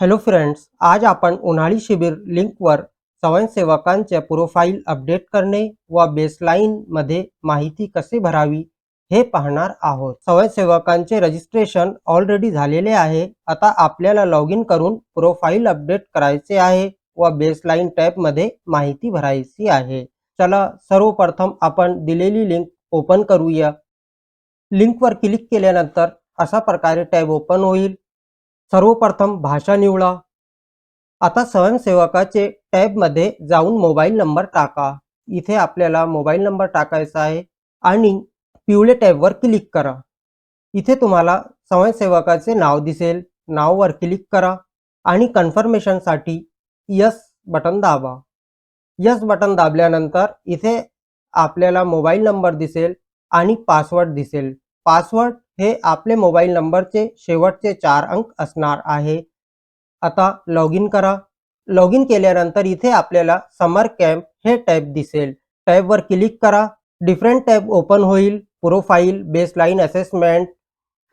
Hello friends आज आपण उन्हाळी शिबिर लिंकवर स्वयंसेवकांचे प्रोफाईल अपडेट करणे व बेसलाईनमध्ये माहिती कसे भरावी हे पाहणार आहोत. स्वयंसेवकांचे रजिस्ट्रेशन ऑलरेडी झालेले आहे. आता आपल्याला लॉग इन करून प्रोफाईल अपडेट करायचे आहे व बेसलाईन टॅबमध्ये माहिती भरायची आहे. चला सर्वप्रथम आपण दिलेली लिंक ओपन करूया. लिंकवर क्लिक केल्यानंतर अशा प्रकारे टॅब ओपन होईल. सर्वप्रथम भाषा निवडा. आता स्वयंसेवकाचे टॅबमध्ये जाऊन मोबाईल नंबर टाका. इथे आपल्याला मोबाईल नंबर टाकायचा आहे आणि पिवळे टॅबवर क्लिक करा. इथे तुम्हाला स्वयंसेवकाचे नाव दिसेल. नाववर क्लिक करा आणि कन्फर्मेशनसाठी यस बटन दाबा. यस बटन दाबल्यानंतर इथे आपल्याला मोबाईल नंबर दिसेल आणि पासवर्ड दिसेल. पासवर्ड हे आपले मोबाईल नंबरचे शेवटचे चार अंक असणार आहे. आता लॉग इन करा. लॉग इन केल्यानंतर इथे आपल्याला समर कॅम्प हे टॅब दिसेल. टॅबवर क्लिक करा. डिफरंट टॅब ओपन होईल. Profile baseline assessment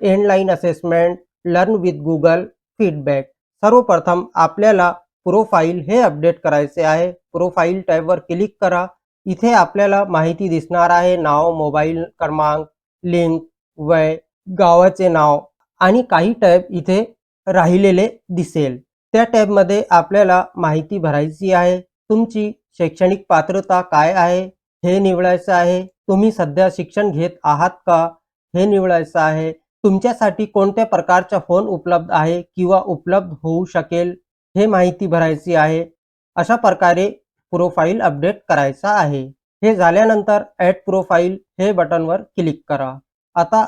endline assessment learn with Google feedback. सर्वप्रथम आपल्याला प्रोफाईल हे अपडेट करायचे आहे. प्रोफाईल टॅबवर क्लिक करा. इथे आपल्याला माहिती दिसणार आहे. नाव मोबाईल क्रमांक लिंक वय गावाचे नाव आणि काही टॅब इथे राहिलेले दिसेल. त्या टॅबमध्ये आपल्याला माहिती भरायची आहे. तुमची शैक्षणिक पात्रता काय आहे? हे निवडायचं आहे. तुम्ही सध्या शिक्षण घेत आहात का? हे निवडायचं आहे. तुमच्यासाठी कोणत्या प्रकारचा फोन उपलब्ध आहे किंवा उपलब्ध होऊ शकेल? हे माहिती भरायची आहे. अशा प्रकारे प्रोफाईल अपडेट करायचा आहे. हे झाल्यानंतर ॲड प्रोफाईल हे बटनवर क्लिक करा. आता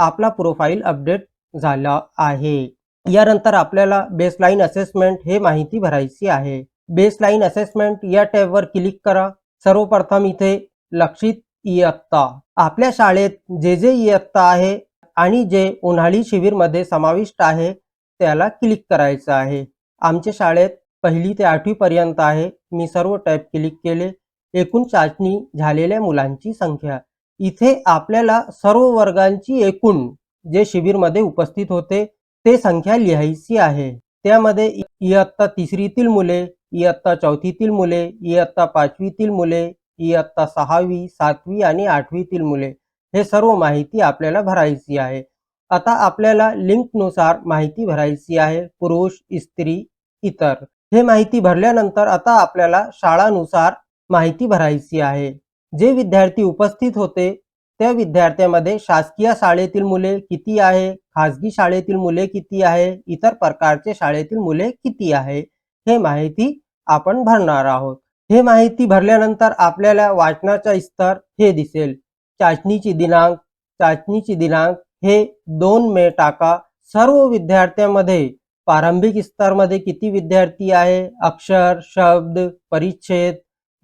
आपला प्रोफाईल अपडेट झाला आहे. यानंतर आपल्याला बेसलाईन असेसमेंट हे माहिती भरायची आहे. बेसलाईन असेसमेंट या टॅबवर क्लिक करा. सर्वप्रथम इथे लक्षित इयत्ता. आपल्या शाळेत जे जे इयत्ता आहे आणि जे उन्हाळी शिबिरमध्ये समाविष्ट आहे त्याला क्लिक करायचं आहे. आमच्या शाळेत पहिली ते आठवी पर्यंत आहे. मी सर्व टॅब क्लिक केले. एकूण चाचणी झालेल्या मुलांची संख्या. इथे आपल्याला सर्व वर्गांची एकूण जे शिबिरमध्ये उपस्थित होते ते संख्या लिहायची आहे. त्यामध्ये इयत्ता तिसरीतील मुले इयत्ता चौथीतील मुले इयत्ता पाचवीतील मुले इयत्ता सहावी सातवी आणि आठवीतील मुले. हे सर्व माहिती आपल्याला भरायची आहे. आता आपल्याला लिंकनुसार माहिती भरायची आहे पुरुष स्त्री इतर. हे माहिती भरल्यानंतर आता आपल्याला शाळानुसार माहिती भरायची आहे. जे विद्यार्थी उपस्थित होते त्या विद्यार्थ्यामध्ये शासकीय शाळेतील मुले किती आहे खाजगी शाळेतील मुले किती आहे इतर प्रकारचे शाळेतील मुले किती आहे हे माहिती आपण भरणार आहोत. हे माहिती भरल्यानंतर आपल्याला वाचनाचा स्तर हे दिसेल. चाचणीची दिनांक चाचणीची दिनांक हे दोन मे टाका. सर्व विद्यार्थ्यांमध्ये प्रारंभिक स्तरमध्ये किती विद्यार्थी आहे अक्षर शब्द परिच्छेद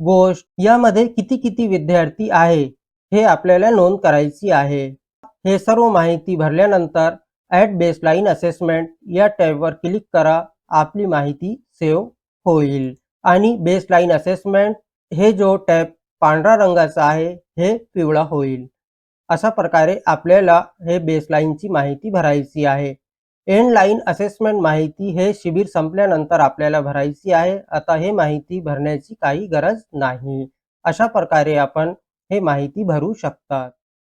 गोष्ट यामध्ये किती किती विद्यार्थी आहे हे आपल्याला नोंद करायची आहे. हे सर्व माहिती भरल्यानंतर ॲट बेसलाईन असेसमेंट या टॅबवर क्लिक करा आपली माहिती सेव्ह होईल. आणि बेसलाईन असेसमेंट हे जो टॅब पांढरा रंगाचा आहे हे पिवळा होईल. अशा प्रकारे आपल्याला हे बेसलाईनची माहिती भरायची आहे. एंड लाईन असेसमेंट माहिती हे शिबिर संपल्यानंतर आपल्याला भरायची आहे. आता हे माहिती भरण्याची काही गरज नाही. अशा प्रकारे आपण हे माहिती भरू शकतात.